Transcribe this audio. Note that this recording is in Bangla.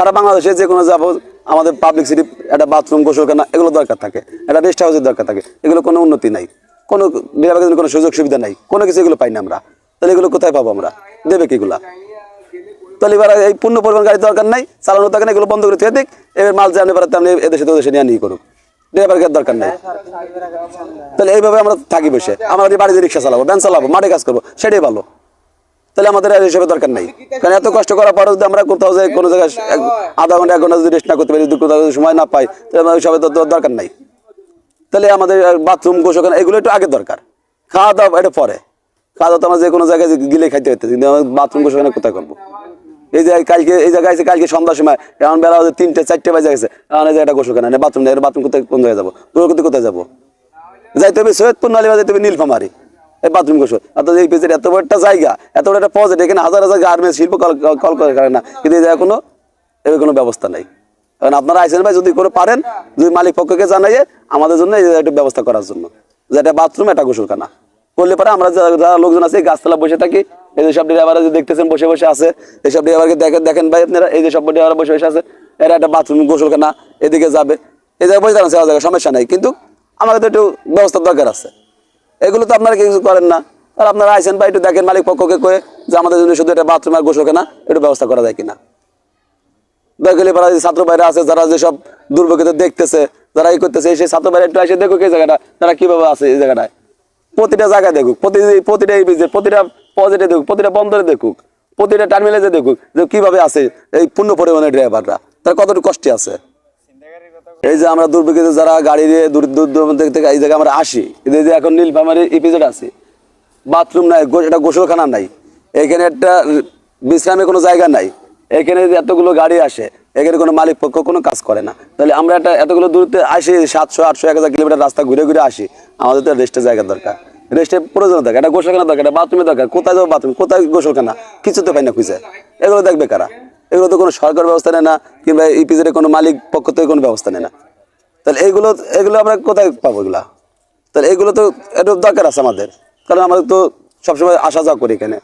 সারা বাংলাদেশে যে কোনো যাব, আমাদের পাবলিক সিটি একটা বাথরুম গোসলখানা, এগুলো দরকার থাকে। একটা রেস্ট হাউসের দরকার থাকে। এগুলো কোনো উন্নতি নাই। কোনো জন্য কোনো সুযোগ সুবিধা নাই। কোনো কিছু এগুলো পাই না আমরা। তাহলে এগুলো কোথায় পাবো আমরা? দেবে কি এগুলা? তাহলে এবার এই পূর্ণ পরিমাণ গাড়ি দরকার নাই চালানো থাকে না এগুলো বন্ধ করে থুয়ে দিক। এবার মাল জানে পারে তেমনি এদেশে তো দেশে নিয়ে নিয়ে করুক। ড্রাইভারের দরকার নাই। তাহলে এইভাবে আমরা থাকি বসে। আমরা বাড়িতে রিক্সা চালাবো, ভ্যান চালাবো, মাঠে কাজ করব, সেটাই ভালো। তাহলে আমাদের আর এসবের দরকার নাই। কারণ এত কষ্ট করার পরেও যদি আমরা কোথাও যাই, কোনো জায়গায় আধা ঘণ্টা, এক ঘণ্টা যদি রেস্ট না করতে পারি যদি কোথাও সময় না পাই, তাহলে আমাদের ওইসবের তো দরকার নাই। তাহলে আমাদের বাথরুম গোসলখানা, এগুলো একটু আগে দরকার। খাওয়া দাওয়া এটা পরে। খাওয়া দাওয়া তো আমরা যে কোনো জায়গায় গিলে খাইতে হইতে কিন্তু আমাদের বাথরুম গোসলখানা কোথায় করব? এই যে কালকে, এই জায়গায় আছে কালকে সন্ধ্যার সময়, এখন বেলা হচ্ছে তিনটে, চারটে বাজে গেছে, এখন এই যে একটা গোসলখানা বাথরুম নেই বাথরুম কোথায়, কোন জায়গায় যাব? করতে কোথায় যাব? যাইতে হবে সৈয়দপুর নালী যাইতে হবে নীলফামারি। বাথরুম গোসল অর্থাৎ এই পেজের এত বড় একটা জায়গা, এত বড় একটা পজিট এখানে হাজার হাজার গার্মেন্টস শিল্প কল কল করে না। কিন্তু এই কোনো, এর কোনো ব্যবস্থা নাই। কারণ আপনারা আইসেন ভাই, যদি করে পারেন, যদি মালিক পক্ষকে জানাইয়ে আমাদের জন্য এই একটু ব্যবস্থা করার জন্য। যে একটা বাথরুম, একটা গোসলখানা। করলে পরে আমরা যারা লোকজন আছে গাছতলা বসে থাকি। এই যে সব ড্রাইভাররা যে দেখতেছেন, বসে বসে আছে। এইসব ড্রাইভারকে দেখেন দেখেন ভাই আপনারা, এই যে সব ড্রাইভার বসে বসে আছে, এরা একটা বাথরুম, গোসলখানা, এদিকে যাবে। এই জায়গায় বসে থাকেন সমস্যা নাই। কিন্তু আমাদের তো একটু ব্যবস্থার দরকার আছে। এগুলো তো আপনারা কিছু করেন না। আর আপনারা আইসেন বা একটু দেখেন মালিক পক্ষকে কয়ে যে আমাদের জন্য শুধু একটা বাথরুম আর গোসলখানা একটু ব্যবস্থা করা যায় কিনা। দেখলে পারা যে ছাত্র ভাইরা আছে, যারা যেসব দুর্ভোগীদের দেখতেছে, যারা এই করতেছে, সেই ছাত্র ভাইরা একটু এসে দেখুক এই জায়গাটা, তারা কীভাবে আছে এই জায়গাটায়। প্রতিটা জায়গায় দেখুক, প্রতি প্রতিটা এই বিজে প্রতিটা পজিটে দেখুক, প্রতিটা বন্দরে দেখুক, প্রতিটা টার্মিনালে দেখুক যে কীভাবে আছে এই পূর্ণ পরিমাণের ড্রাইভাররা তারা কতটুকু কষ্টে আছে। এই যে আমরা দুর্ভিক্ষিত যারা গাড়ি দিয়ে দূর দূর থেকে এই জায়গায় আমরা আসি, এই যে এখন নীলফামারি ইপিজেড আছে বাথরুম নাই একটা গোসলখানা নাই, এখানে একটা বিশ্রামের কোনো জায়গা নাই, এখানে এতগুলো গাড়ি আসে, এখানে কোনো মালিক পক্ষ কোনো কাজ করে না। তাহলে আমরা একটা এতগুলো দূরত্বে আসি, সাতশো, আটশো, এক হাজার কিলোমিটার রাস্তা ঘুরে ঘুরে আসি, আমাদের তো রেস্টের জায়গা দরকার। রেস্টের প্রয়োজন দরকার একটা গোসলখানা দরকার একটা বাথরুমের দরকার, কোথায় যাব বাথরুম কোথায় গোসলখানা, কিছু তো পাই না খুঁজে। এগুলো দেখবে কারা? এগুলো তো কোনো সরকার ব্যবস্থা নেয় না, কিংবা ইপিজেডের কোনো মালিক পক্ষ থেকে কোনো ব্যবস্থা নেয় না। তাহলে এইগুলো, এগুলো আমরা কোথায় পাবো এগুলা? তাহলে এগুলো তো একটু দরকার আছে আমাদের। কারণ আমরা তো সবসময় আসা যাওয়া করি এখানে।